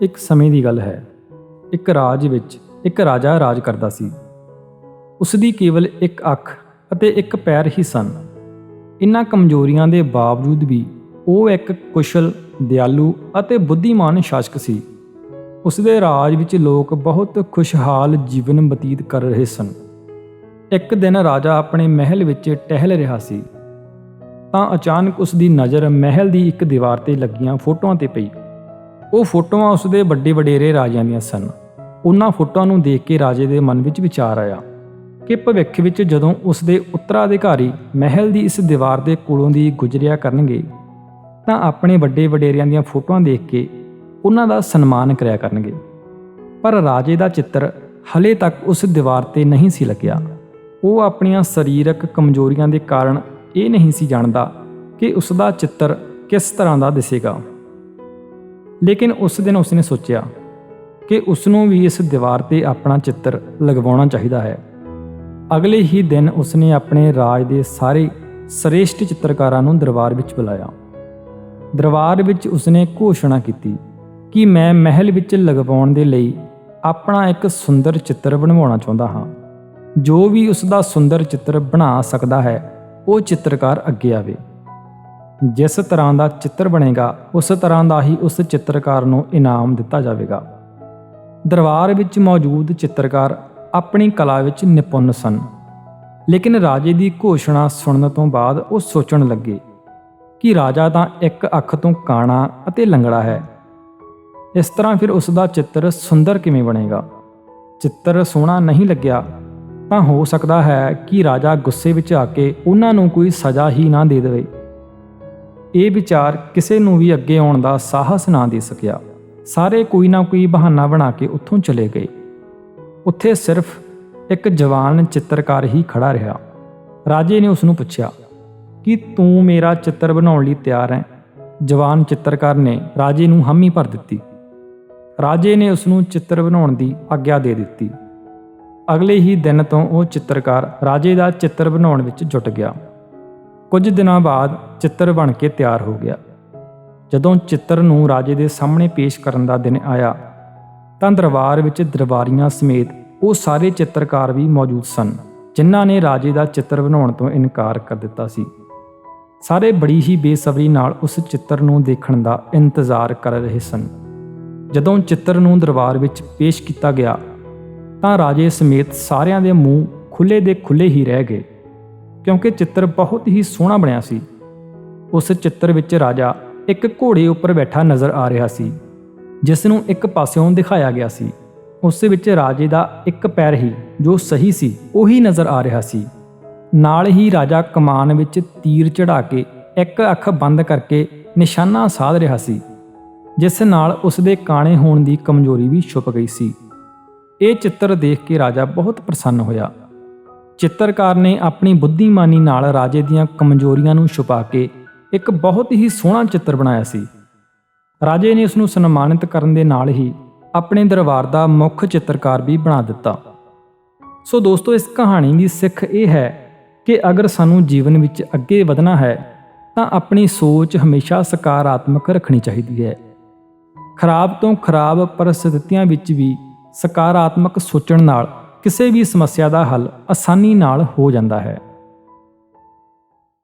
ਇੱਕ ਸਮੇਂ ਦੀ ਗੱਲ ਹੈ। ਇੱਕ ਰਾਜ ਵਿੱਚ ਇੱਕ ਰਾਜਾ ਰਾਜ ਕਰਦਾ ਸੀ। ਉਸ ਦੀ ਕੇਵਲ ਇੱਕ ਅੱਖ ਅਤੇ ਇੱਕ ਪੈਰ ਹੀ ਸਨ। ਇਨ੍ਹਾਂ ਕਮਜ਼ੋਰੀਆਂ ਦੇ ਬਾਵਜੂਦ ਵੀ ਉਹ ਇੱਕ ਕੁਸ਼ਲ, ਦਿਆਲੂ ਅਤੇ ਬੁੱਧੀਮਾਨ ਸ਼ਾਸਕ ਸੀ। ਉਸ ਦੇ ਰਾਜ ਵਿੱਚ ਲੋਕ ਬਹੁਤ ਖੁਸ਼ਹਾਲ ਜੀਵਨ ਬਤੀਤ ਕਰ ਰਹੇ ਸਨ। ਇੱਕ ਦਿਨ ਰਾਜਾ ਆਪਣੇ ਮਹਿਲ ਵਿੱਚ ਟਹਿਲ ਰਿਹਾ ਸੀ। ਤਾਂ ਅਚਾਨਕ ਉਸ ਦੀ ਨਜ਼ਰ ਮਹਿਲ ਦੀ ਇੱਕ ਦੀਵਾਰ ਤੇ ਲੱਗੀਆਂ ਫੋਟੋਆਂ ਤੇ ਪਈ। ਉਹ ਫੋਟੋਆਂ ਉਸਦੇ ਵੱਡੇ ਵਡੇਰੇ ਰਾਜਿਆਂ ਦੀਆਂ ਸਨ। ਉਹਨਾਂ ਫੋਟੋਆਂ ਨੂੰ ਦੇਖ ਕੇ ਰਾਜੇ ਦੇ ਮਨ ਵਿੱਚ ਵਿਚਾਰ ਆਇਆ ਕਿ ਭਵਿੱਖ ਵਿੱਚ ਜਦੋਂ ਉਸਦੇ ਉੱਤਰਾਧਿਕਾਰੀ ਮਹਿਲ ਦੀ ਇਸ ਦੀਵਾਰ ਦੇ ਕੋਲੋਂ ਦੀ ਗੁਜ਼ਰਿਆ ਕਰਨਗੇ, ਤਾਂ ਆਪਣੇ ਵੱਡੇ ਵਡੇਰਿਆਂ ਦੀਆਂ ਫੋਟੋਆਂ ਦੇਖ ਕੇ ਉਹਨਾਂ ਦਾ ਸਨਮਾਨ ਕਰਿਆ ਕਰਨਗੇ। ਪਰ ਰਾਜੇ ਦਾ ਚਿੱਤਰ ਹਲੇ ਤੱਕ ਉਸ ਦੀਵਾਰ ਤੇ ਨਹੀਂ ਸੀ ਲੱਗਿਆ। ਉਹ ਆਪਣੀਆਂ ਸਰੀਰਕ ਕਮਜ਼ੋਰੀਆਂ ਦੇ ਕਾਰਨ ਇਹ ਨਹੀਂ ਸੀ ਜਾਣਦਾ ਕਿ ਉਸ ਦਾ ਚਿੱਤਰ ਕਿਸ ਤਰ੍ਹਾਂ ਦਾ ਦਿਸੇਗਾ। ਲੇਕਿਨ ਉਸ ਦਿਨ ਉਸਨੇ ਸੋਚਿਆ ਕਿ ਉਸ ਨੂੰ ਵੀ ਇਸ ਦੀਵਾਰ ਤੇ ਆਪਣਾ ਚਿੱਤਰ ਲਗਵਾਉਣਾ ਚਾਹੀਦਾ ਹੈ। ਅਗਲੇ ਹੀ ਦਿਨ ਉਸਨੇ ਆਪਣੇ ਰਾਜ ਦੇ ਸਾਰੇ ਸ੍ਰੇਸ਼ਟ ਚਿੱਤਰਕਾਰਾਂ ਨੂੰ ਦਰਬਾਰ ਵਿੱਚ ਬੁਲਾਇਆ। ਦਰਬਾਰ ਵਿੱਚ ਉਸਨੇ ਘੋਸ਼ਣਾ ਕੀਤੀ ਕਿ ਮੈਂ ਮਹਿਲ ਵਿੱਚ ਲਗਵਾਉਣ ਦੇ ਲਈ ਆਪਣਾ ਇੱਕ ਸੁੰਦਰ ਚਿੱਤਰ ਬਣਵਾਉਣਾ ਚਾਹੁੰਦਾ ਹਾਂ। ਜੋ ਵੀ ਉਸ ਦਾ ਸੁੰਦਰ ਚਿੱਤਰ ਬਣਾ ਸਕਦਾ ਹੈ, ਉਹ ਚਿੱਤਰਕਾਰ ਅੱਗੇ ਆਵੇ। ਜਿਸ ਤਰ੍ਹਾਂ ਦਾ ਚਿੱਤਰ ਬਣੇਗਾ, ਉਸ ਤਰ੍ਹਾਂ ਦਾ ਹੀ ਉਸ ਚਿੱਤਰਕਾਰ ਨੂੰ ਇਨਾਮ ਦਿੱਤਾ ਜਾਵੇਗਾ। ਦਰਬਾਰ ਵਿੱਚ ਮੌਜੂਦ ਚਿੱਤਰਕਾਰ ਆਪਣੀ ਕਲਾ ਵਿੱਚ ਨਿਪੁੰਨ ਸਨ, ਲੇਕਿਨ ਰਾਜੇ ਦੀ ਘੋਸ਼ਣਾ ਸੁਣਨ ਤੋਂ ਬਾਅਦ ਉਹ ਸੋਚਣ ਲੱਗੇ ਕਿ ਰਾਜਾ ਤਾਂ ਇੱਕ ਅੱਖ ਤੋਂ ਕਾਣਾ ਅਤੇ ਲੰਗੜਾ ਹੈ। ਇਸ ਤਰ੍ਹਾਂ ਫਿਰ ਉਸ ਦਾ ਚਿੱਤਰ ਸੁੰਦਰ ਕਿਵੇਂ ਬਣੇਗਾ? ਚਿੱਤਰ ਸੋਹਣਾ ਨਹੀਂ ਲੱਗਿਆ, ਤਾਂ ਹੋ ਸਕਦਾ ਹੈ ਕਿ ਰਾਜਾ ਗੁੱਸੇ ਵਿੱਚ ਆ ਕੇ ਉਹਨਾਂ ਨੂੰ ਕੋਈ ਸਜ਼ਾ ਹੀ ਨਾ ਦੇ ਦੇਵੇ। ਇਹ ਵਿਚਾਰ ਕਿਸੇ ਨੂੰ ਵੀ ਅੱਗੇ ਆਉਣ ਦਾ ਸਾਹਸ ਨਾ ਦੇ ਸਕਿਆ। ਸਾਰੇ ਕੋਈ ਨਾ ਕੋਈ ਬਹਾਨਾ ਬਣਾ ਕੇ ਉੱਥੋਂ ਚਲੇ ਗਏ। ਉੱਥੇ ਸਿਰਫ ਇੱਕ ਜਵਾਨ ਚਿੱਤਰਕਾਰ ਹੀ ਖੜਾ ਰਿਹਾ। ਰਾਜੇ ਨੇ ਉਸ ਨੂੰ ਪੁੱਛਿਆ, ਕਿ ਤੂੰ ਮੇਰਾ ਚਿੱਤਰ ਬਣਾਉਣ ਲਈ ਤਿਆਰ ਹੈ? ਜਵਾਨ ਚਿੱਤਰਕਾਰ ਨੇ ਰਾਜੇ ਨੂੰ ਹਾਮੀ ਭਰ ਦਿੱਤੀ। ਰਾਜੇ ਨੇ ਉਸ ਨੂੰ ਚਿੱਤਰ ਬਣਾਉਣ ਦੀ ਆਗਿਆ ਦੇ ਦਿੱਤੀ। ਅਗਲੇ ਹੀ ਦਿਨ ਤੋਂ ਉਹ ਚਿੱਤਰਕਾਰ ਰਾਜੇ ਦਾ ਚਿੱਤਰ ਬਣਾਉਣ ਵਿੱਚ ਜੁਟ ਗਿਆ। ਕੁਝ ਦਿਨਾਂ ਬਾਅਦ ਚਿੱਤਰ ਬਣ ਕੇ ਤਿਆਰ ਹੋ ਗਿਆ। ਜਦੋਂ ਚਿੱਤਰ ਨੂੰ ਰਾਜੇ ਦੇ ਸਾਹਮਣੇ ਪੇਸ਼ ਕਰਨ ਦਾ ਦਿਨ ਆਇਆ, ਤਾਂ ਦਰਬਾਰ ਵਿੱਚ ਦਰਬਾਰੀਆਂ ਸਮੇਤ ਉਹ ਸਾਰੇ ਚਿੱਤਰਕਾਰ ਵੀ ਮੌਜੂਦ ਸਨ, ਜਿਨ੍ਹਾਂ ਨੇ ਰਾਜੇ ਦਾ ਚਿੱਤਰ ਬਣਾਉਣ ਤੋਂ ਇਨਕਾਰ ਕਰ ਦਿੱਤਾ ਸੀ। ਸਾਰੇ ਬੜੀ ਹੀ ਬੇਸਬਰੀ ਨਾਲ ਉਸ ਚਿੱਤਰ ਨੂੰ ਦੇਖਣ ਦਾ ਇੰਤਜ਼ਾਰ ਕਰ ਰਹੇ ਸਨ। ਜਦੋਂ ਚਿੱਤਰ ਨੂੰ ਦਰਬਾਰ ਵਿੱਚ ਪੇਸ਼ ਕੀਤਾ ਗਿਆ, ਤਾਂ ਰਾਜੇ ਸਮੇਤ ਸਾਰਿਆਂ ਦੇ ਮੂੰਹ ਖੁੱਲੇ ਦੇ ਖੁੱਲੇ ਹੀ ਰਹਿ ਗਏ, ਕਿਉਂਕਿ ਚਿੱਤਰ ਬਹੁਤ ਹੀ ਸੋਹਣਾ ਬਣਿਆ ਸੀ। ਉਸ ਚਿੱਤਰ ਵਿੱਚ ਰਾਜਾ ਇੱਕ ਘੋੜੇ ਉੱਪਰ ਬੈਠਾ ਨਜ਼ਰ ਆ ਰਿਹਾ ਸੀ ਜਿਸ ਨੂੰ ਇੱਕ ਪਾਸਿਓਂ ਦਿਖਾਇਆ ਗਿਆ ਸੀ। ਉਸ ਵਿੱਚ ਰਾਜੇ ਦਾ ਇੱਕ ਪੈਰ ਹੀ, ਜੋ ਸਹੀ ਸੀ, ਉਹੀ ਨਜ਼ਰ ਆ ਰਿਹਾ ਸੀ। ਨਾਲ ਹੀ ਰਾਜਾ ਕਮਾਨ ਵਿੱਚ ਤੀਰ ਚੜਾ ਕੇ ਇੱਕ ਅੱਖ ਬੰਦ ਕਰਕੇ ਨਿਸ਼ਾਨਾ ਸਾਧ ਰਿਹਾ ਸੀ, ਜਿਸ ਨਾਲ ਉਸ ਦੇ ਕਾਣੇ ਹੋਣ ਦੀ ਕਮਜ਼ੋਰੀ ਵੀ ਛੁਪ ਗਈ ਸੀ। ਇਹ ਚਿੱਤਰ ਦੇਖ ਕੇ ਰਾਜਾ ਬਹੁਤ ਪ੍ਰਸੰਨ ਹੋਇਆ। ਚਿੱਤਰਕਾਰ ਨੇ ਆਪਣੀ ਬੁੱਧੀਮਾਨੀ ਨਾਲ ਰਾਜੇ ਦੀਆਂ ਕਮਜ਼ੋਰੀਆਂ ਨੂੰ ਛੁਪਾ ਕੇ ਇੱਕ ਬਹੁਤ ਹੀ ਸੋਹਣਾ ਚਿੱਤਰ ਬਣਾਇਆ ਸੀ। ਰਾਜੇ ਨੇ ਉਸ ਨੂੰ ਸਨਮਾਨਿਤ ਕਰਨ ਦੇ ਨਾਲ ਹੀ ਆਪਣੇ ਦਰਬਾਰ ਦਾ ਮੁੱਖ ਚਿੱਤਰਕਾਰ ਵੀ ਬਣਾ ਦਿੱਤਾ। ਸੋ ਦੋਸਤੋ, ਇਸ ਕਹਾਣੀ ਦੀ ਸਿੱਖ ਇਹ ਹੈ ਕਿ ਅਗਰ ਸਾਨੂੰ ਜੀਵਨ ਵਿੱਚ ਅੱਗੇ ਵਧਣਾ ਹੈ, ਤਾਂ ਆਪਣੀ ਸੋਚ ਹਮੇਸ਼ਾ ਸਕਾਰਾਤਮਕ ਰੱਖਣੀ ਚਾਹੀਦੀ ਹੈ। ਖਰਾਬ ਤੋਂ ਖਰਾਬ ਪਰਿਸਥਿਤੀਆਂ ਵਿੱਚ ਵੀ ਸਕਾਰਾਤਮਕ ਸੋਚਣ ਨਾਲ ਕਿਸੇ ਵੀ ਸਮੱਸਿਆ ਦਾ ਹੱਲ ਆਸਾਨੀ ਨਾਲ ਹੋ ਜਾਂਦਾ ਹੈ।